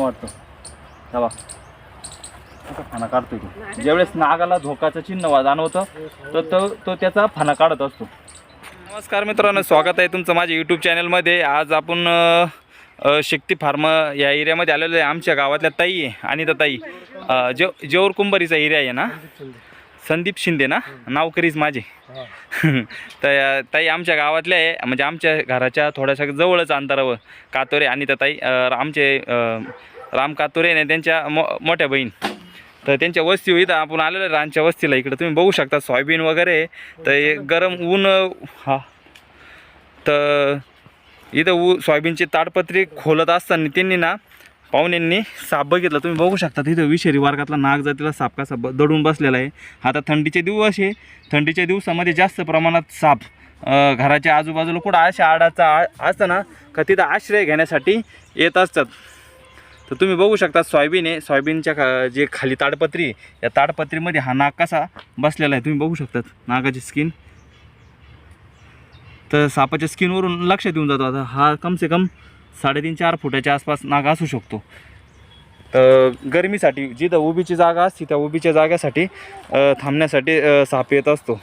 वाटतं. तेव्हा असा फणा तो. ज्यावेळेस नागाला धोकाचं चिन्ह वा- जाणवतं तर तो तो त्याचा फणा काढत असतो. नमस्कार मित्रांनो स्वागत आहे तुमचं माझ्या यूट्यूब चॅनलमध्ये आज आपण शक्ती फार्म या एरियामध्ये आलेलो आहे. आमच्या गावातल्या ताई आहे आणि ताई जेव जेवर कुंभारीचा एरिया आहे ना? संदीप शिंदे ना? नाव करीच माझे. तर ताई आमच्या गावातल्या आहे म्हणजे आमच्या घराच्या थोड्याशा जवळच अंतरावर कातोरे आणि त्या ताई आमचे राम कातोरे आणि त्यांच्या मो मोठ्या बहीण. तर त्यांच्या वस्ती इथं आपण आलेलो रानच्या वस्तीला. इकडं तुम्ही बघू शकता सोयाबीन वगैरे तर गरम ऊन हा. तर इथं ऊ सोयाबीनची ताडपत्री खोलत असताना त्यांनी ना पाहुण्यांनी साप बघितला. तुम्ही बघू शकता तिथं विषारी वर्गातला नाग जातीला साप कसा ब दडून बसलेला आहे. आता थंडीचे दिवस आहे. थंडीच्या दिवसामध्ये जास्त प्रमाणात साप घराच्या आजूबाजूला कुठं अशा आडाचा आ असतं ना का तिथं आश्रय घेण्यासाठी येत असतात. तर तुम्ही बघू शकता सोयाबीन आहे. सोयाबीनच्या खा जे खाली ताडपत्री या ताडपत्रीमध्ये हा नाग कसा बसलेला आहे तुम्ही बघू शकतात. नागाची स्किन तर सापाच्या स्किनवरून लक्ष देऊन जातो. आता हा कमसे कम साडेतीन चार फुटाच्या आसपास नाग असू शकतो. तर गरमीसाठी जिथं उभीची जागा असते त्या उभीच्या जाग्यासाठी अ, थांबण्यासाठी साप येत असतो.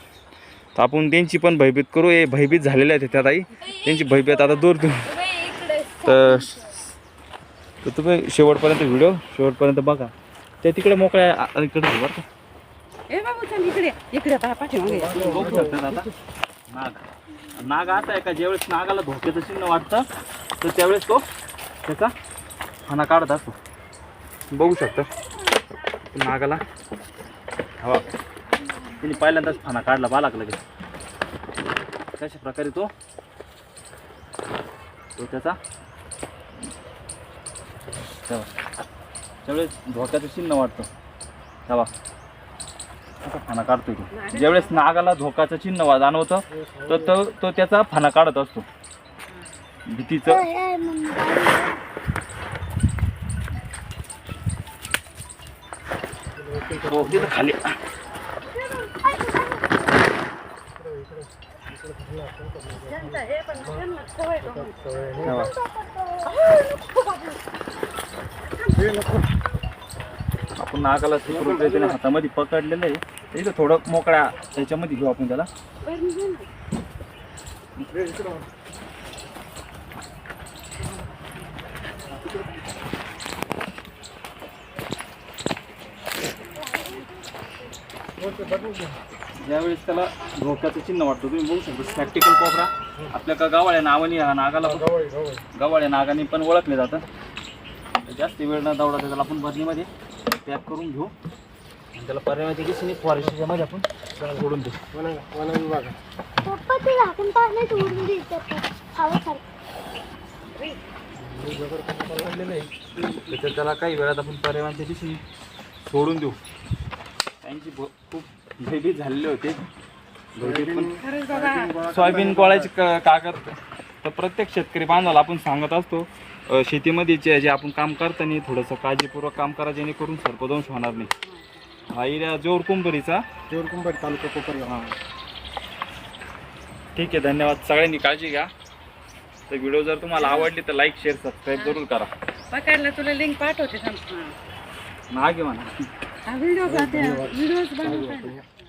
तर आपण त्यांची पण भयभीत करू. हे भयभीत झालेले आहेत त्या ताई. त्यांची भयभीत आता दूर दूर. तर तुम्ही शेवटपर्यंत व्हिडिओ शेवटपर्यंत बघा. ते तिकडे मोकळ्या इकडे बरं का. नाग. नाग असा आहे का ज्यावेळेस नागाला धोक्याचं चिन्ह वाटतं तर त्यावेळेस तो त्याचा हाना काढत असतो. बघू शकता नागाला. हवा. तिने पहिल्यांदाच फाना काढला बा लागला की कशा प्रकारे तो तो त्याचा. त्यावेळेस धोक्याचं चिन्ह वाटतं. हवा. असा फाना काढतो तो. ज्यावेळेस नागाला धोकाचं चिन्ह जाणवतं तर तो तो त्याचा फाना काढत असतो. भीतीचं. हो, तिथं खाली. आपण नागाला सुखरूप रीतीने हातामध्ये पकडलेलं आहे. इथं थोडं मोकळ्या ह्याच्यामध्ये घेऊ आपण त्याला. ज्यावेळेस त्याला धोक्याचं चिन्ह वाटतं तुम्ही बघू शकता. स्पॅक्टिकल कोबरा आपल्या का गावाळ्या नावाने हा नागाला गवाळ्या नागाने पण ओळखले जातं जास्त वेळ न दौडा त्याला आपण भरणीमध्ये पॅक करून घेऊ. आणि त्याला पर्यावरणाच्या दिशेने फॉरेस्टच्या मध्ये आपण. सोडून देऊ. हवासारखं तर त्याला काही वेळात आपण पर्यावरणाच्या दिशेने सोडून देऊ. त्यांची भ- खूप भयभीत झालेले होते. भयभीत पण सोयाबीन कोळायचे क- कागद तर प्रत्येक शेतकरी बांधवाला आपण सांगत असतो. अ, शेतीमध्ये जे जे आपण काम करताना थोडंसं काळजीपूर्वक काम करा जेणेकरून सर्पदंश होणार नाही. हा एरिया जोर कुंभरीचा. देवरकुंभारी तालुका कोपरगाव. हां. ठीक आहे धन्यवाद. सगळ्यांनी काळजी घ्या. तर व्हिडिओ जर तुम्हाला आवडली तर लाईक शेअर सबस्क्राईब जरूर करा. पकडलं तुला लिंक पाठवते थांब. आहे म्हणा. हा व्हिडिओ व्हिडिओज बनवता